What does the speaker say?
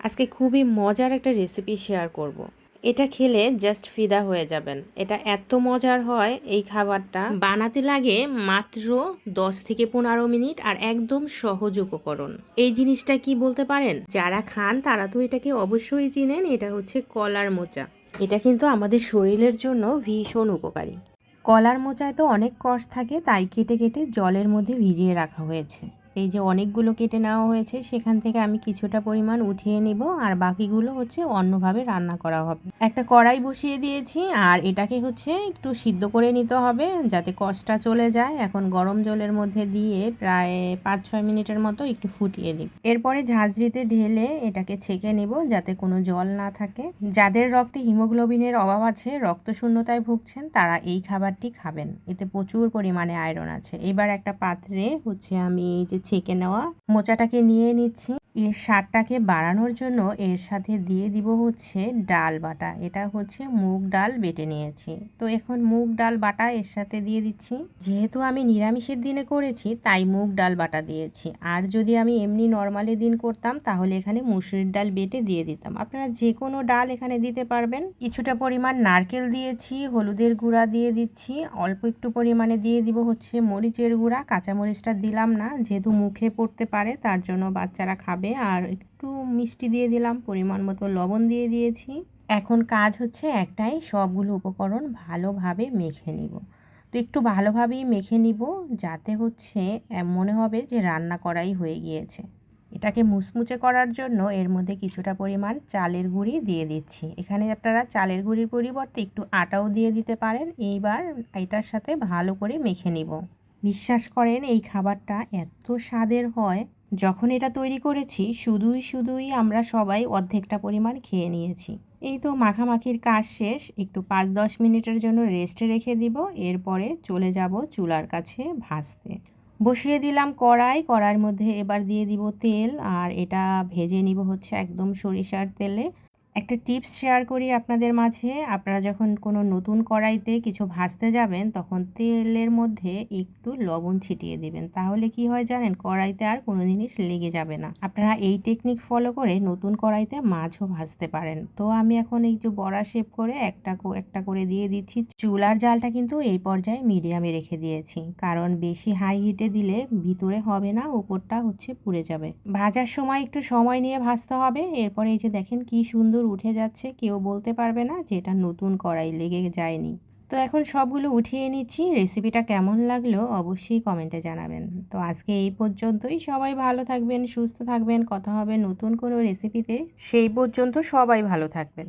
আজকে খুবই মজার একটা রেসিপি শেয়ার করব। এটা খেলে জাস্ট ফিদা হয়ে যাবেন। এটা এত মজার হয় এই খাবারটা। বানাতে লাগে মাত্র দশ থেকে পনেরো মিনিট আর একদম সহজ উপকরণ। এই জিনিসটা কি বলতে পারেন? যারা খান তারা তো এটাকে অবশ্যই চিনেন, এটা হচ্ছে কলার মোচা। এটা কিন্তু আমাদের শরীরের জন্য ভীষণ উপকারী। কলার মোচায় তো অনেক কষ থাকে, তাই কেটে কেটে জলের মধ্যে ভিজিয়ে রাখা হয়েছে। এই যে অনেকগুলো কেটে নেওয়া হয়েছে, সেখান থেকে আমি কিছুটা পরিমাণ উঠিয়ে নিব আর বাকিগুলো হচ্ছে অন্যভাবে রান্না করা হবে। একটা কড়াই বসিয়ে দিয়েছি আর এটাকে হচ্ছে একটু সিদ্ধ করে নিতে হবে যাতে কষটা চলে যায়। এখন গরম জলের মধ্যে দিয়ে প্রায় পাঁচ ছয় মিনিটের মতো একটু ফুটিয়ে নিব। এরপরে ঝাঁঝরিতে ঢেলে এটাকে ছেঁকে নিব যাতে কোনো জল না থাকে। যাদের রক্তে হিমোগ্লোবিনের অভাব আছে, রক্ত শূন্যতায় ভুগছেন, তারা এই খাবারটি খাবেন। এতে প্রচুর পরিমাণে আয়রন আছে। এবার একটা পাত্রে হচ্ছে আমি এই যে ছেঁকে নেওয়া। মোচাটাকে নিয়ে নিচ্ছি। এর স্বাদটাকে বাড়ানোর জন্য এর সাথে দিয়ে দিব হচ্ছে ডাল বাটা। এটা হচ্ছে মুগ ডাল বেটে নিয়েছি। তো এখন মুগ ডাল বাটা এর সাথে দিয়ে দিচ্ছি। যেহেতু আমি নিরামিষের দিনে করেছি, তাই মুগ ডাল বাটা দিয়েছি। আর যদি আমি এমনি নর্মালি দিন করতাম, তাহলে এখানে মুসুরির ডাল বেটে দিয়ে দিতাম। আপনারা যে কোনো ডাল এখানে দিতে পারবেন। কিছুটা পরিমাণ নারকেল দিয়েছি, হলুদের গুঁড়া দিয়ে দিচ্ছি। অল্প একটু পরিমাণে দিয়ে দিব হচ্ছে মরিচের গুঁড়া। কাঁচামরিচটা দিলাম না, যেহেতু মুখে পড়তে পারে, তার জন্য বাচ্চারা খাবে। আর একটু মিষ্টি দিয়ে দিলাম, পরিমাণ মতো লবণ দিয়ে দিয়েছি। এখন কাজ হচ্ছে একটাই, সবগুলো উপকরণ ভালোভাবে মেখে নিব। তো একটু ভালোভাবেই মেখে নিব, যাতে হচ্ছে মনে হবে যে রান্না করাই হয়ে গিয়েছে। এটাকে মুচমুচে করার জন্য এর মধ্যে কিছুটা পরিমাণ চালের গুঁড়ি দিয়ে দিচ্ছি। এখানে আপনারা চালের গুঁড়ির পরিবর্তে একটু আটাও দিয়ে দিতে পারেন। এইবার এটার সাথে ভালো করে মেখে নিব। বিশ্বাস করেন এই খাবারটা এত স্বাদের হয়। যখন এটা তৈরি করেছি, শুধুই শুধুই আমরা সবাই অর্ধেকটা পরিমাণ খেয়ে নিয়েছি। এই তো মাখামাখির কাজ শেষ। একটু পাঁচ দশ মিনিটের জন্য রেস্টে রেখে দিব। এরপরে চলে যাব চুলার কাছে ভাজতে। বসিয়ে দিলাম কড়াই। কড়াইয়ের মধ্যে এবার দিয়ে দিব তেল। আর এটা ভেজে নিব হচ্ছে একদম সরিষার তেলে। একটা টিপস শেয়ার করি আপনাদের মাঝে। আপনারা যখন কোনো নতুন কড়াইতে কিছু ভাজতে যাবেন, তখন তেলের মধ্যে একটু লবণ ছিটিয়ে দিবেন। তাহলে কি হয় জানেন, কড়াইতে আর কোনো জিনিস লেগে যাবে না। আপনারা এই টেকনিক ফলো করে নতুন কড়াইতে মাছও ভাজতে পারেন। তো আমি এখন এই যে বড়া শেপ করে একটা একটা করে দিয়ে দিচ্ছি। চুলার জালটা কিন্তু এই পর্যায়ে মিডিয়ামে রেখে দিয়েছি। কারণ বেশি হাই হিটে দিলে ভিতরে হবে না, উপরটা হচ্ছে পুড়ে যাবে। ভাজার সময় একটু সময় নিয়ে ভাজতে হবে। এরপরে এই যে দেখেন কি সুন্দর সুন্দর উঠে যাচ্ছে, কেউ বলতে পারবে না যে এটা নতুন কড়াই লেগে যায়নি। তো এখন সবগুলো উঠিয়ে নিচ্ছি রেসিপিটা কেমন লাগল অবশ্যই কমেন্টে জানাবেন। তো আজকে এই পর্যন্তই, সবাই ভালো থাকবেন, সুস্থ থাকবেন, কথা হবে নতুন কোনো রেসিপিতে সেই পর্যন্ত সবাই ভালো থাকবেন।